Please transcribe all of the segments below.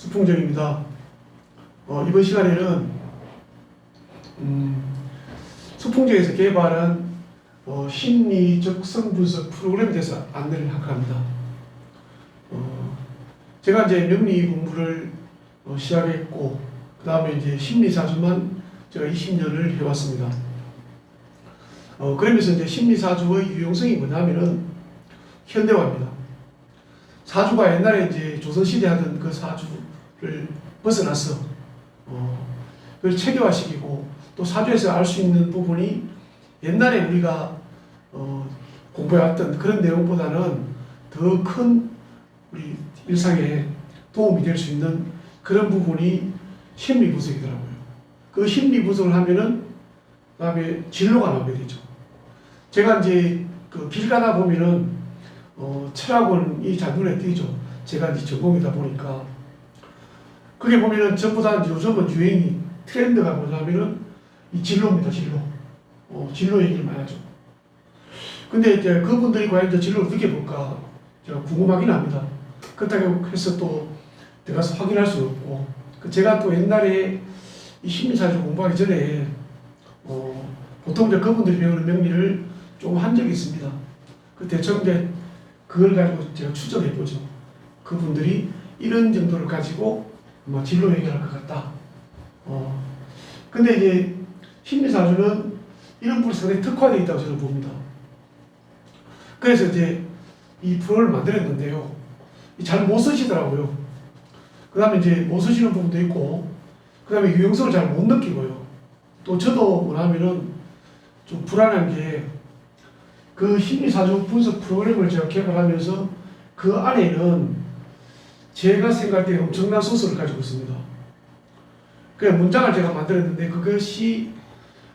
수풍정입니다. 어, 이번 시간에는 음, 수풍정에서 개발한 어, 심리적 성분석 프로그램에 대해서 안내를 할까 합니다. 어, 제가 이제 명리 공부를 어, 시작했고 그 다음에 이제 심리사주만 제가 20년을 해왔습니다. 어, 그러면서 이제 심리사주의 유용성이 뭐냐면은 현대화입니다. 사주가 옛날에 이제 조선시대 하던 그 사주 를 벗어나서 어, 그걸 체계화시키고 또 사주에서 알 수 있는 부분이 옛날에 우리가 어, 공부해왔던 그런 내용보다는 더 큰 우리 일상에 도움이 될 수 있는 그런 부분이 심리 분석이더라고요. 그 심리 분석을 하면은 그다음에 진로가 나오게 되죠. 제가 이제 그 길 가다 보면은 어, 철학원이 잘 눈에 띄죠. 제가 이제 전공이다 보니까 그게 보면은 전부 다 요즘은 유행이 트렌드가 뭐냐면은 이 진로입니다. 진로. 어, 진로 얘기를 많이 하죠. 근데 이제 그분들이 과연 이제 진로를 어떻게 볼까 제가 궁금하긴 합니다. 그렇다고 해서 또 들어가서 확인할 수 없고 그 제가 또 옛날에 이 심리사주 공부하기 전에 어, 보통 이제 그분들이 배우는 명리를 좀한 적이 있습니다. 그 대충 이제 그걸 가지고 제가 추정해 보죠. 그분들이 이런 정도를 가지고 아마 진로 얘기할 것 같다. 어. 근데 이제 심리사주는 이런 부분이 상당히 특화되어 있다고 저는 봅니다. 그래서 이제 이 프로를 만들었는데요. 잘 못 쓰시더라고요. 그 다음에 이제 못 쓰시는 부분도 있고, 그 다음에 유용성을 잘 못 느끼고요. 또 저도 뭐냐면은 좀 불안한 게 그 심리사주 분석 프로그램을 제가 개발하면서 그 안에는 제가 생각할 때 엄청난 소스를 가지고 있습니다. 그 문장을 제가 만들었는데 그것이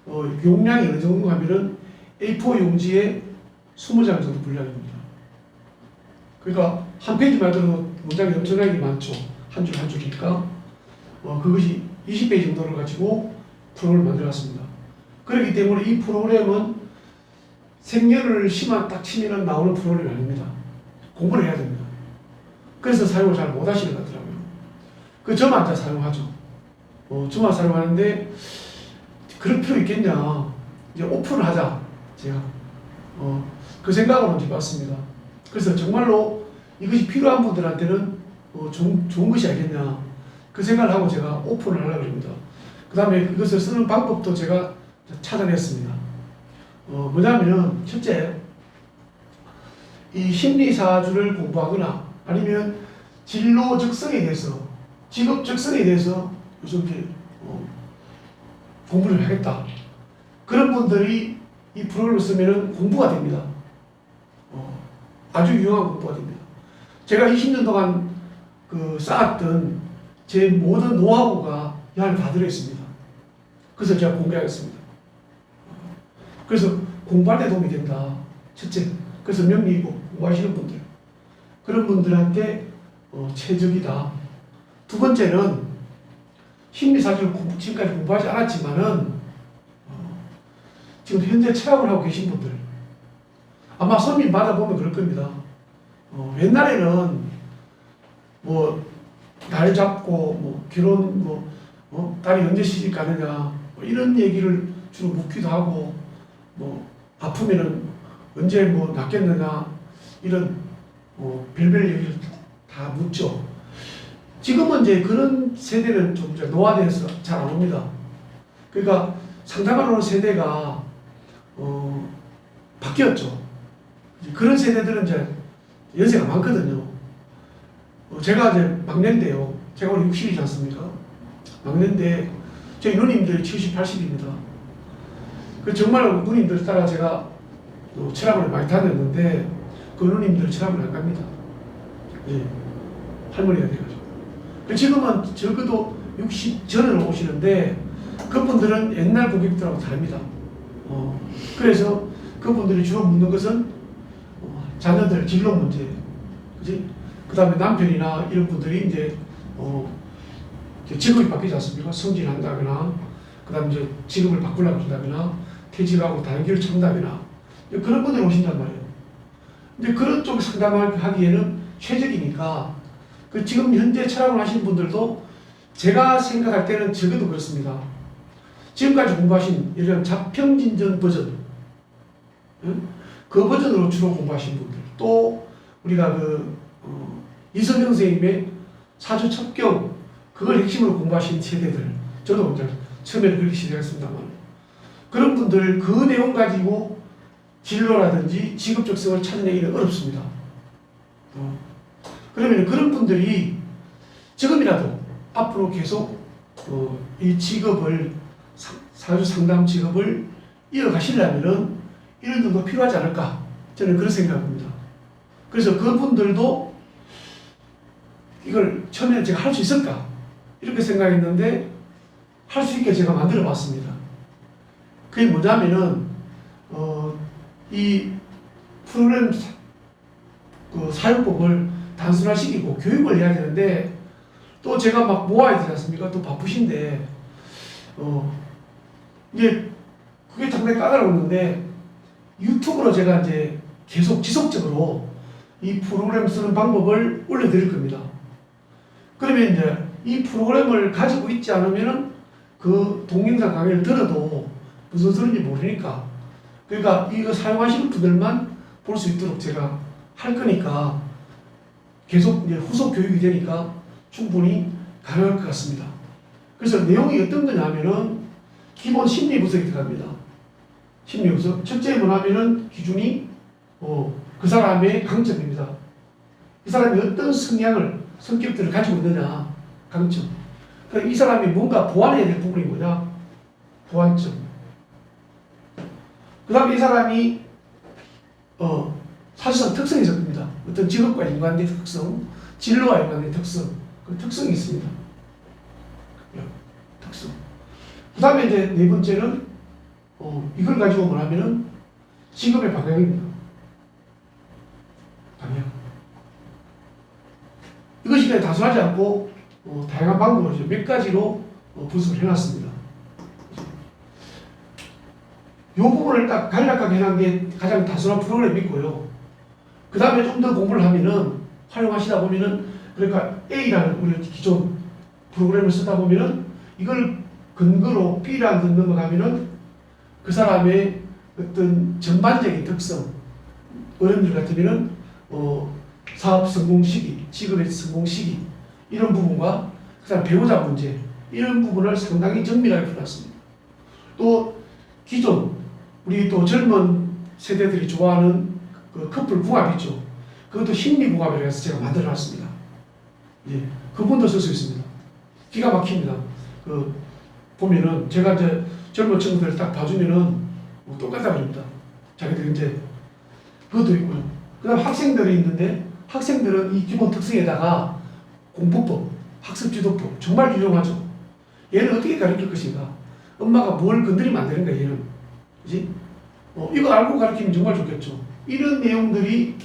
어, 용량이 어느 정도 하면은 A4 용지에 20장 정도 분량입니다. 그러니까 한 페이지만 들어도 문장이 엄청나게 많죠. 한 줄 한 줄이니까. 어, 그것이 20페이지 정도를 가지고 프로그램을 만들었습니다. 그렇기 때문에 이 프로그램은 생년을 시만 딱 치면 나오는 프로그램이 아닙니다. 공부를 해야 됩니다. 그래서 사용을 잘 못 하시는 것 같더라고요. 그 저만 다 사용하죠. 어, 저만 사용하는데 그럴 필요 있겠냐. 이제 오픈을 하자. 제가. 어, 그 생각으로 이제 봤습니다. 그래서 정말로 이것이 필요한 분들한테는 어, 좋은, 좋은 것이 아니겠냐. 그 생각을 하고 제가 오픈을 하려고 합니다. 그 다음에 그것을 쓰는 방법도 제가 찾아냈습니다. 어, 뭐냐면, 첫째, 이 심리사주를 공부하거나 아니면 진로 적성에 대해서, 직업 적성에 대해서 요즘 이렇게 어, 공부를 하겠다. 그런 분들이 이 프로그램을 쓰면 공부가 됩니다. 어, 아주 유용한 공부가 됩니다. 제가 20년 동안 그 쌓았던 제 모든 노하우가 이 안에 다 들어있습니다. 그래서 제가 공개하겠습니다. 그래서 공부할 때 도움이 된다. 첫째. 그래서 명리고 공부하시는 분들. 그런 분들한테 어, 최적이다. 두 번째는 심리사주를 지금까지 공부하지 않았지만은 어, 지금 현재 체험을 하고 계신 분들 아마 손님 받아보면 그럴 겁니다. 어, 옛날에는 뭐 날 잡고 뭐 결혼 뭐 어, 딸이 언제 시집 가느냐 뭐 이런 얘기를 주로 묻기도 하고 뭐 아프면은 언제 뭐 낫겠느냐 이런 뭐 별별 얘기를 다 묻죠. 지금은 이제 그런 세대는 좀 노화돼서 잘 안 옵니다. 그러니까 상담하는 세대가 어, 바뀌었죠. 그런 세대들은 이제 연세가 많거든요. 어, 제가 이제 막내인데요. 제가 올해 60이지 않습니까? 막내인데 저희 누님들이 70, 80입니다. 그 정말 누님들 따라 제가 또 철학을 많이 다녔는데 그 누님들 철학을 안 갑니다. 예, 할머니가 돼가지고. 그 지금은 적어도 60 전으로 오시는데 그분들은 옛날 고객들하고 다릅니다. 어, 그래서 그분들이 주로 묻는 것은 어, 자녀들 진로 문제, 그지? 그 다음에 남편이나 이런 분들이 이제 어, 이제 직업이 바뀌지 않습니까? 승진한다거나, 그 다음에 이제 직업을 바꾸려고 한다거나, 퇴직하고 찾는다거나, 이제 그런 분들이 오신단 말이에요. 이제 그런 쪽 상담을 하기에는 최적이니까 그 지금 현재 철학을 하시는 분들도 제가 생각할 때는 적어도 그렇습니다. 지금까지 공부하신 예를 들면 자평진전 버전 응? 그 버전으로 주로 공부하신 분들 또 우리가 그 어, 이성경 선생님의 사주 첩경 그걸 핵심으로 공부하신 세대들 저도 처음에는 그렇게 시작했습니다만 그런 분들 그 내용 가지고 진로라든지 직업 적성을 찾아내기는 어렵습니다. 어. 그러면 그런 분들이 지금이라도 앞으로 계속 어, 이 직업을 사- 사주 상담 직업을 이어가시려면은 이런 정도 필요하지 않을까 저는 그런 생각합니다. 그래서 그분들도 이걸 처음에 제가 할 수 있을까 이렇게 생각했는데 할 수 있게 제가 만들어 봤습니다. 그게 뭐냐면은 어, 이 프로그램 사- 그 사용법을 단순화시키고 교육을 해야 되는데 또 제가 막 모아야 되지 않습니까? 또 바쁘신데 어 이제 그게 상당히 까다로웠는데 유튜브로 제가 이제 계속 지속적으로 이 프로그램 쓰는 방법을 올려드릴 겁니다. 그러면 이제 이 프로그램을 가지고 있지 않으면은 그 동영상 강의를 들어도 무슨 소리인지 모르니까 그러니까 이거 사용하시는 분들만 볼 수 있도록 제가 할 거니까 계속 이제 후속 교육이 되니까 충분히 가능할 것 같습니다. 그래서 내용이 어떤 거냐면은 기본 심리 분석이 들어갑니다. 심리 분석. 첫째 뭐냐면은 기준이 어, 그 사람의 강점입니다. 이 사람이 어떤 성향을 성격들을 가지고 있느냐 강점. 그러니까 이 사람이 뭔가 보완해야 될 부분이 뭐냐 보완점. 그 다음에 이 사람이 어, 사실상 특성이 있을 겁니다. 어떤 직업과 연관된 특성, 진로와 연관된 특성, 그 특성이 있습니다. 예, 특성. 그 다음에 이제 네 번째는 어, 이걸 가지고 뭐냐면은 직업의 방향입니다. 방향. 이것이 그냥 단순하지 않고 어, 다양한 방법으로 몇 가지로 어, 분석을 해놨습니다. 이 부분을 딱 간략하게 해놓은 게 가장 단순한 프로그램이고요. 그 다음에 좀 더 공부를 하면은 활용하시다 보면은 그러니까 A라는 우리 기존 프로그램을 쓰다 보면은 이걸 근거로 B라는 데 넘어가면은 그 사람의 어떤 전반적인 특성 어른들 같으면은 어, 사업 성공 시기, 직업의 성공 시기 이런 부분과 그 다음 배우자 문제 이런 부분을 상당히 정밀하게 풀었습니다. 또 기존 우리 또 젊은 세대들이 좋아하는 그 커플 궁합 있죠. 그것도 심리 궁합이라 해서 제가 만들어 놨습니다. 예, 그분도 쓸 수 있습니다. 기가 막힙니다. 그 보면은 제가 이제 젊은 친구들 딱 봐주면은 뭐 똑같다 그럽니다. 자기들 이제 그것도 있고요. 그다음 학생들이 있는데 학생들은 이 기본 특성에다가 공부법, 학습지도법 정말 유용하죠. 얘는 어떻게 가르칠 것인가? 엄마가 뭘 건드리면 안 되는 거야 얘는. 그지? 어, 이거 알고 가르치면 정말 좋겠죠. 이런 내용들이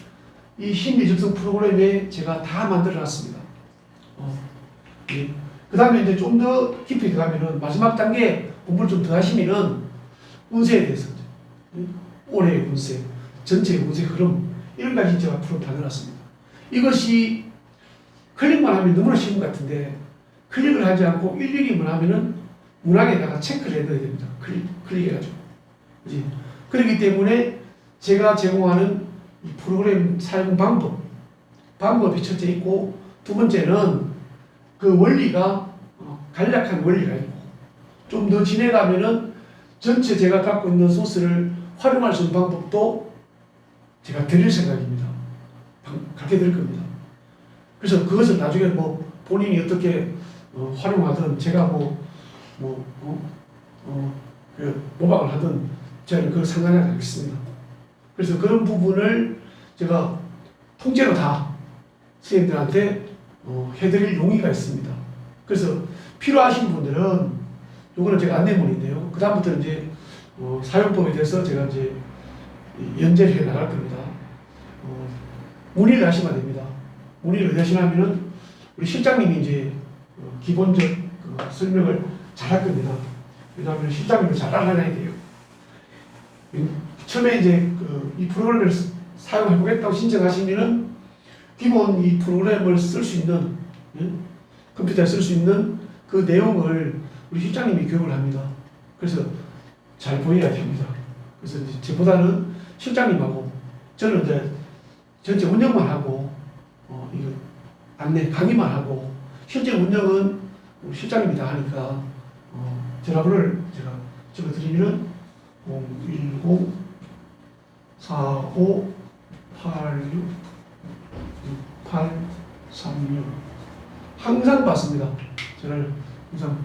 이 심리 적성 프로그램에 제가 다 만들어 놨습니다. 어, 예. 그 다음에 이제 좀 더 깊이 들어가면은 마지막 단계 공부를 좀 더 하시면은 운세에 대해서 음, 올해의 운세, 전체의 운세 흐름 이런 가지 제가 프로 다 넣어놨습니다. 이것이 클릭만 하면 너무나 쉬운 것 같은데 클릭을 하지 않고 일일이 뭐 하면은 문항에다가 체크를 해둬야 됩니다. 클릭, 클릭해가지고. 그지? 그렇기 때문에 제가 제공하는 이 프로그램 사용 방법, 방법이 첫째 있고 두 번째는 그 원리가 어, 간략한 원리가 있고 좀더 지내가면은 전체 제가 갖고 있는 소스를 활용할 수 있는 방법도 제가 드릴 생각입니다. 방- 가르쳐 드릴 겁니다. 그래서 그것을 나중에 뭐 본인이 어떻게 어, 활용하든 제가 뭐, 뭐, 어, 어, 그 모방을 하든 저는 그 상관이 않겠습니다. 그래서 그런 부분을 제가 통째로 다 선생님들한테 어, 해드릴 용의가 있습니다. 그래서 필요하신 분들은 요거는 제가 안내문인데요. 그 다음부터 이제 어, 사용법에 대해서 제가 이제 연재를 해 나갈 겁니다. 어, 문의를 하시면 됩니다. 문의를 하시냐면은 우리 실장님이 이제 어, 기본적 그 설명을 잘 할 겁니다. 왜냐하면 실장님을 잘 알아놔야 돼요. 처음에 이제 그 이 프로그램을 사용해 보겠다고 신청하시면은 기본 이 프로그램을 쓸 수 있는 예? 컴퓨터에 쓸 수 있는 그 내용을 우리 실장님이 교육을 합니다. 그래서 잘 보여야 됩니다. 그래서 저보다는 실장님하고 저는 이제 전체 운영만 하고 어, 이거 안내 강의만 하고 실제 운영은 실장님이 다 하니까 어, 전화번호를 제가 적어드리면 010 45 86 68 36 항상 받습니다. 저를 항상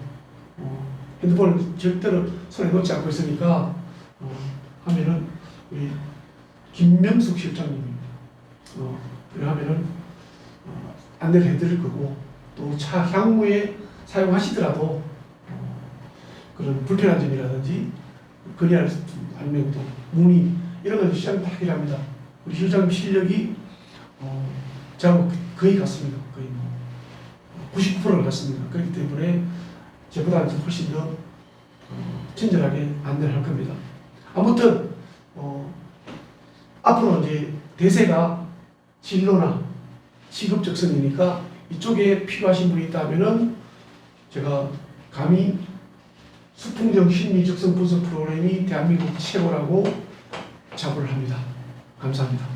어, 핸드폰을 절대로 손에 놓지 않고 있으니까 어, 하면은 우리 김명숙 실장님입니다. 어, 하면은 어, 안내를 해드릴 거고 또 차 향후에 사용하시더라도 어, 그런 불편한 점이라든지 아니면 또 문의 이런 걸 시장 다 해결합니다. 우리 실장님 실력이 어, 저하고 거의 같습니다. 거의 뭐 90%를 같습니다. 그렇기 때문에 저보다 훨씬 더 어, 친절하게 안내를 할 겁니다. 아무튼 어, 앞으로 이제 대세가 진로나 직업 적성이니까 이쪽에 필요하신 분이 있다면은 제가 감히 수풍정 심리 적성 분석 프로그램이 대한민국 최고라고 자부를 합니다. 감사합니다.